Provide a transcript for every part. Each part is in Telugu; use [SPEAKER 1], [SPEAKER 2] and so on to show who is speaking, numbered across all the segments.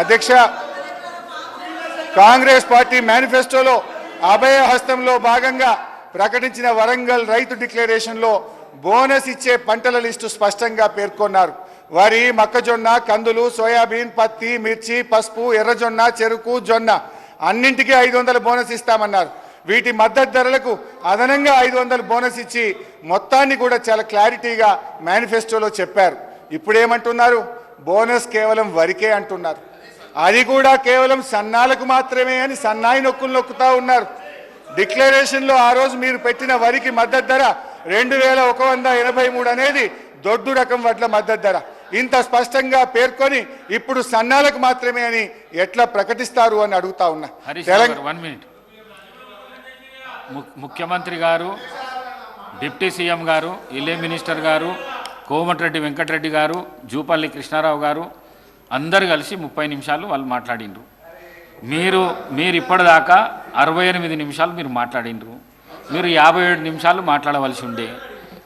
[SPEAKER 1] అధ్యక్ష కాంగ్రెస్ పార్టీ మేనిఫెస్టోలో అభయ హస్తంలో భాగంగా ప్రకటించిన వరంగల్ రైతు డిక్లరేషన్లో బోనస్ ఇచ్చే పంటల లిస్టు స్పష్టంగా పేర్కొన్నారు. వరి మొక్కజొన్న కందులు సోయాబీన్ పత్తి మిర్చి పసుపు ఎర్రజొన్న చెరుకు జొన్న అన్నింటికీ ఐదు వందల బోనస్ ఇస్తామన్నారు. వీటి మద్దతు ధరలకు అదనంగా ఐదు బోనస్ ఇచ్చి మొత్తాన్ని కూడా చాలా క్లారిటీగా మేనిఫెస్టోలో చెప్పారు. ఇప్పుడేమంటున్నారు? బోనస్ కేవలం వరికే అంటున్నారు. అది కూడా కేవలం సన్నాలకు మాత్రమే అని సన్నాయి నొక్కులు నొక్కుతా ఉన్నారు. డిక్లరేషన్లో ఆ రోజు మీరు పెట్టిన వరికి మద్దతు ధర రెండు వేల ఒక వంద ఎనభై మూడు అనేది దొడ్డు రకం వడ్ల మద్దతు ధర. ఇంత స్పష్టంగా పేర్కొని ఇప్పుడు సన్నాలకు మాత్రమే అని ఎట్లా ప్రకటిస్తారు అని అడుగుతా ఉన్నా.
[SPEAKER 2] వన్ మినిట్ ముఖ్యమంత్రి గారు డిప్యూటీ సీఎం గారు ఇల్లే మినిస్టర్ గారు కోమటిరెడ్డి వెంకటరెడ్డి గారు జూపల్లి కృష్ణారావు గారు అందరు కలిసి ముప్పై నిమిషాలు వాళ్ళు మాట్లాడిండ్రు. మీరు మీరు ఇప్పటిదాకా అరవై ఎనిమిది నిమిషాలు మీరు మాట్లాడిండ్రు. మీరు యాభై ఏడు నిమిషాలు మాట్లాడవలసి ఉండే.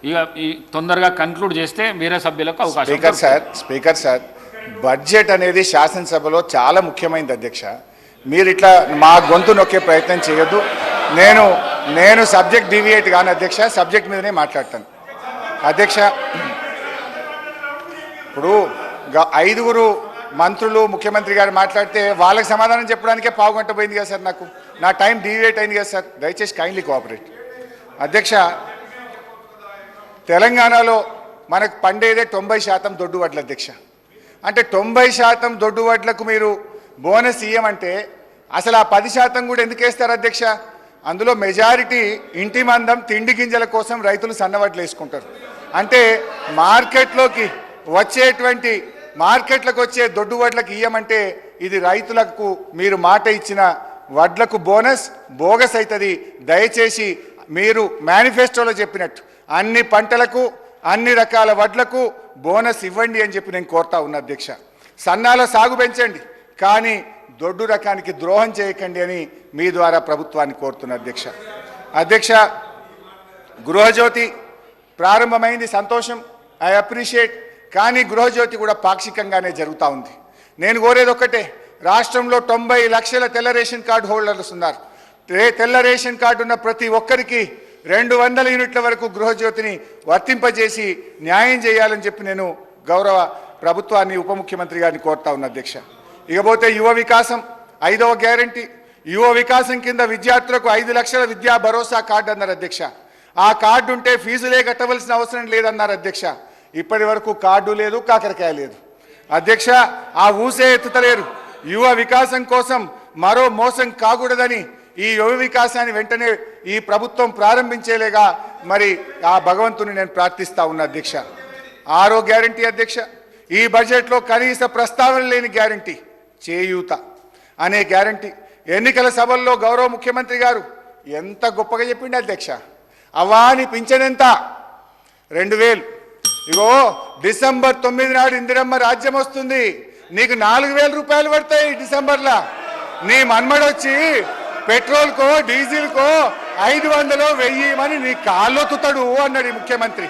[SPEAKER 2] ఇక ఈ తొందరగా కన్క్లూడ్ చేస్తే వేరే సభ్యులకు అవకాశం
[SPEAKER 1] speaker sir speaker sir budget అనేది శాసనసభలో చాలా ముఖ్యమైనది అధ్యక్ష. మీరు ఇట్లా మా గొంతు నొక్కే ప్రయత్నం చేయొద్దు. నేను నేను సబ్జెక్ట్ డివియేట్ కాను అధ్యక్ష సబ్జెక్ట్ మీదనే మాట్లాడతాను. అధ్యక్ష ఇప్పుడు ఐదుగురు మంత్రులు ముఖ్యమంత్రి గారు మాట్లాడితే వాళ్ళకి సమాధానం చెప్పడానికే పావు గంట పోయింది కదా సార్ నాకు. నా టైం డీవేట్ అయింది కదా సార్. దయచేసి కైండ్లీ కోఆపరేట్ అధ్యక్ష తెలంగాణలో మనకు పండేదే తొంభై శాతం దొడ్డు వడ్ల అధ్యక్ష. అంటే తొంభై శాతం దొడ్డు వడ్లకు మీరు బోనస్ ఇయ్యమంటే అసలు ఆ పది శాతం కూడా ఎందుకు వేస్తారు అధ్యక్ష? అందులో మెజారిటీ ఇంటి మందం తిండి గింజల కోసం రైతులు సన్నవడ్లు వేసుకుంటారు. అంటే మార్కెట్లోకి వచ్చేటువంటి మార్కెట్లకు వచ్చే దొడ్డు వడ్లకు ఇయ్యమంటే ఇది రైతులకు మీరు మాట ఇచ్చిన వడ్లకు బోనస్ బోగస్ అవుతుంది దయచేసి మీరు మేనిఫెస్టోలో చెప్పినట్టు అన్ని పంటలకు అన్ని రకాల వడ్లకు బోనస్ ఇవ్వండి అని చెప్పి నేను కోరుతా ఉన్నా అధ్యక్ష. సన్నాల సాగు పెంచండి కానీ దొడ్డు రకానికి ద్రోహం చేయకండి అని మీ ద్వారా ప్రభుత్వాన్ని కోరుతున్నా అధ్యక్ష. అధ్యక్ష గృహజ్యోతి ప్రారంభమైంది సంతోషం. ఐ అప్రిషియేట్ కానీ గృహజ్యోతి కూడా పాక్షికంగానే జరుగుతూ ఉంది. నేను కోరేది ఒక్కటే రాష్ట్రంలో తొంభై లక్షల తెల్ల రేషన్ కార్డు హోల్డర్స్ ఉన్నారు. తెల్ల రేషన్ కార్డు ఉన్న ప్రతి ఒక్కరికి రెండు వందల యూనిట్ల వరకు గృహజ్యోతిని వర్తింపజేసి న్యాయం చేయాలని చెప్పి నేను గౌరవ ప్రభుత్వాన్ని ఉప ముఖ్యమంత్రి గారిని కోరుతా ఉన్న అధ్యక్ష. ఇకపోతే యువ వికాసం ఐదవ గ్యారంటీ. యువ వికాసం కింద విద్యార్థులకు ఐదు లక్షల విద్యా భరోసా కార్డు అన్నారు అధ్యక్ష. ఆ కార్డు ఉంటే ఫీజులే కట్టవలసిన అవసరం లేదన్నారు అధ్యక్ష. ఇప్పటి వరకు కార్డు లేదు కాకరకాయ లేదు. అధ్యక్ష ఆ ఊసే ఎత్తుతలేరు. యువ వికాసం కోసం మరో మోసం కాకూడదని ఈ యువ వికాసాన్ని వెంటనే ఈ ప్రభుత్వం ప్రారంభించేలేగా మరి ఆ భగవంతుని నేను ప్రార్థిస్తా ఉన్నా అధ్యక్ష. ఆరో గ్యారంటీ అధ్యక్ష. ఈ బడ్జెట్లో కనీస ప్రస్తావన లేని గ్యారంటీ చేయూత అనే గ్యారంటీ. ఎన్నికల సభల్లో గౌరవ ముఖ్యమంత్రి గారు ఎంత గొప్పగా చెప్పిండి అధ్యక్ష. అవాని పింఛనెంత రెండు వేలు. ఇగో డిసెంబర్ తొమ్మిది నాడు ఇందిరమ్మ రాజ్యం వస్తుంది. నీకు నాలుగు వేల రూపాయలు పడతాయి డిసెంబర్లో. నీ మన్మడొచ్చి పెట్రోల్కో డీజిల్కో ఐదు వందలు వెయ్యిమని నీ కాళ్ళొత్తుతాడు అన్నాడు ఈ ముఖ్యమంత్రి.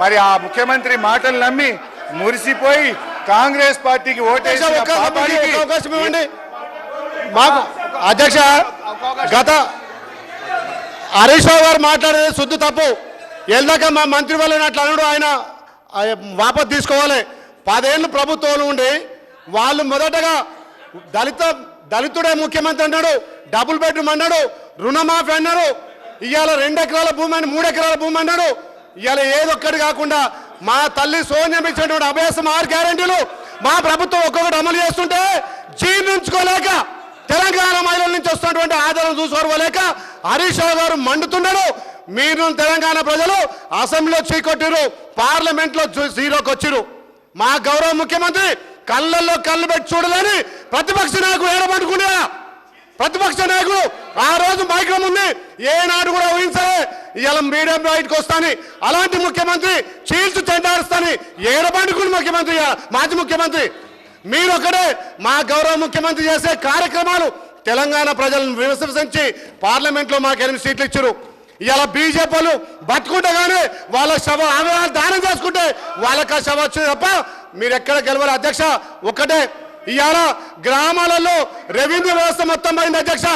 [SPEAKER 1] మరి ఆ ముఖ్యమంత్రి మాటలు నమ్మి మురిసిపోయి కాంగ్రెస్ పార్టీకి ఓటేసిన
[SPEAKER 3] అవకాశం ఇవ్వండి. మాకు అధ్యక్ష గత హరీష్ రావు గారు మాట్లాడేది శుద్ధి తప్పు. వెళ్దాక మా మంత్రి వాళ్ళని అట్లా అనడు ఆయన. వాపసు తీసుకోవాలి. పదేళ్ళు ప్రభుత్వంలో ఉండి వాళ్ళు మొదటగా దళిత దళితుడే ముఖ్యమంత్రి అన్నాడు డబుల్ బెడ్రూమ్ అన్నాడు రుణమాఫీ అన్నాడు ఇవాళ రెండు ఎకరాల భూమి అని మూడు ఎకరాల భూమి అన్నాడు. ఇవాళ ఏదొక్కటి కాకుండా మా తల్లి సోనియం ఇచ్చినటువంటి అభ్యాసం ఆరు గ్యారంటీలు. మా ప్రభుత్వం ఒక్కొక్కటి అమలు చేస్తుంటే జీర్ణించుకోలేక తెలంగాణ మహిళల నుంచి వస్తున్నటువంటి ఆదరణ చూసుకోలేక హరీష్ రావు గారు మండుతున్నాడు. మీరు తెలంగాణ ప్రజలు అసెంబ్లీలో చీకొట్టారు పార్లమెంట్లో జీరోకి వచ్చిరు మా గౌరవ ముఖ్యమంత్రి కళ్ళల్లో కళ్ళు పెట్టి చూడలేని ప్రతిపక్ష నాయకుడు ఏడబట్టుకున్నా ప్రతిపక్ష నాయకుడు ఆ రోజు మైక్రం ఉంది ఏనాడు కూడా ఊహించలే. ఇలా మీడియం బయటకు వస్తాని అలాంటి ముఖ్యమంత్రి చీల్చు చెండారుస్తాని ఏడబండుకుని ముఖ్యమంత్రి మాజీ ముఖ్యమంత్రి. మీరు మా గౌరవ ముఖ్యమంత్రి చేసే కార్యక్రమాలు తెలంగాణ ప్రజలను విమర్శించి పార్లమెంట్లో మాకు ఎనిమిది సీట్లు ఇచ్చారు. ఇలా బీజేపీ వాళ్ళు బతుకుంటే కానీ వాళ్ళ సభ ఆమె దానం చేసుకుంటే వాళ్ళకి ఆ వచ్చింది తప్ప మీరు ఎక్కడ గెలవాలి? అధ్యక్ష ఒకటే ఇవాళ గ్రామాలలో రెవెన్యూ వ్యవస్థ మొత్తం పోయింది అధ్యక్ష.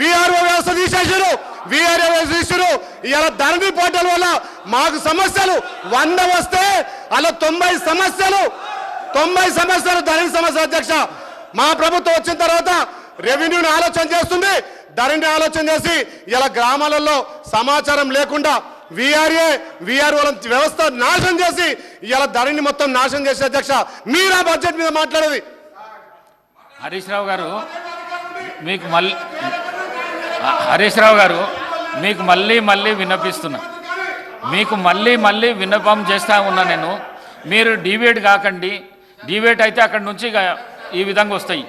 [SPEAKER 3] విఆర్ఓ వ్యవస్థ తీసేసారు విఆర్ఓ వ్యవస్థ తీసారు ఇవాళ ధరణి పోర్టల్ వల్ల మాకు సమస్యలు వంద వస్తే అలా తొంభై సమస్యలు తొంభై సమస్యలు ధరణి సమస్య అధ్యక్ష. మా ప్రభుత్వం వచ్చిన తర్వాత రెవెన్యూని ఆలోచన చేస్తుంది. ధరణి ఆలోచన చేసి ఇలా గ్రామాలలో సమాచారం లేకుండా విఆర్ఏ విఆర్ఓ వ్యవస్థ నాశనం చేసి ఇలా ధరణి మొత్తం నాశనం చేసే అధ్యక్ష మీరు ఆ బడ్జెట్ మీద మాట్లాడేది?
[SPEAKER 2] హరీష్ రావు గారు మీకు మళ్ళీ హరీష్ రావు గారు మీకు మళ్ళీ మళ్ళీ విన్నపిస్తున్నా. మీకు మళ్ళీ మళ్ళీ విన్నపం చేస్తా ఉన్నా నేను. మీరు డిబేట్ కాకండి. డిబేట్ అయితే అక్కడి నుంచి ఇక ఈ విధంగా వస్తాయి.